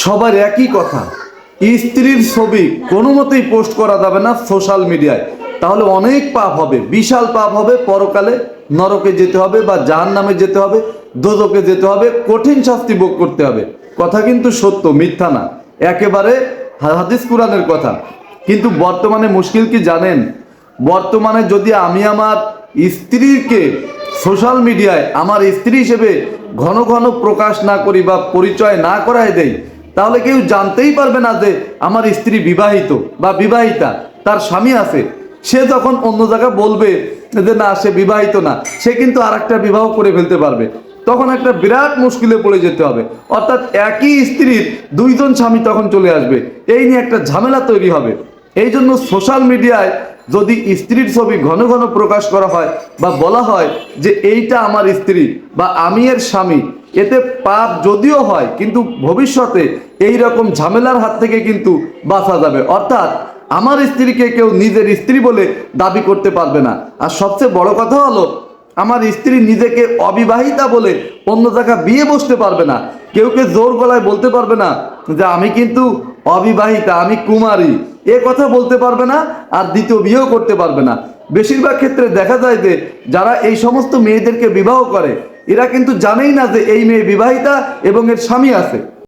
সবার একই কথা। স্ত্রীর ছবি কোনো মতেই পোস্ট করা যাবে না সোশ্যাল মিডিয়ায়। তাহলে অনেক পাপ হবে, বিশাল পাপ হবে, পরকালে নরকে যেতে হবে বা জাহান নামে যেতে হবে দোদকে যেতে হবে, কঠিন শাস্তি ভোগ করতে হবে। কথা কিন্তু সত্য, মিথ্যা না। একেবারে হাদিস কোরআনের কথা। কিন্তু বর্তমানে মুশকিল কি জানেন? বর্তমানে যদি আমি আমার স্ত্রীকে সোশ্যাল মিডিয়ায় আমার স্ত্রী হিসেবে ঘন ঘন প্রকাশ না করি বা পরিচয় না করায় দেই তাহলে কেউ জানতেই পারবে না যে আমার স্ত্রী বিবাহিত বা বিবাহিতা, তার স্বামী আছে। সে যখন অন্য জায়গায় বলবে যে না, সে বিবাহিত না, সে কিন্তু আর একটা বিবাহ করে ফেলতে পারবে। তখন একটা বিরাট মুশকিলে পড়ে যেতে হবে। অর্থাৎ একই স্ত্রীর দুইজন স্বামী তখন চলে আসবে। এই নিয়ে একটা ঝামেলা তৈরি হবে। এই জন্য সোশ্যাল মিডিয়ায় যদি স্ত্রীর ছবি ঘন ঘন প্রকাশ করা হয় বা বলা হয় যে এইটা আমার স্ত্রী বা আমি এর স্বামী, এতে পাপ যদিও হয়, কিন্তু ভবিষ্যতে এই রকম ঝামেলার হাত থেকে কিন্তু বাঁচা যাবে। অর্থাৎ আমার স্ত্রীকে কেউ নিজের স্ত্রী বলে দাবি করতে পারবে না। আর সবচেয়ে বড় কথা হলো, আমার স্ত্রী নিজেকে অবিবাহিতা বলে অন্য জায়গা বিয়ে বসতে পারবে না। কেউকে জোর গলায় বলতে পারবে না যে, আমি কিন্তু অবিবাহিতা, আমি কুমারী। এ কথা বলতে পারবে না আর দ্বিতীয় বিয়েও করতে পারবে না। বেশিরভাগ ক্ষেত্রে দেখা যায় যে যারা এই সমস্ত মেয়েদেরকে বিবাহ করে, এরা কিন্তু জানেই না যে এই মেয়ে বিবাহিতা এবং এর স্বামী আছে।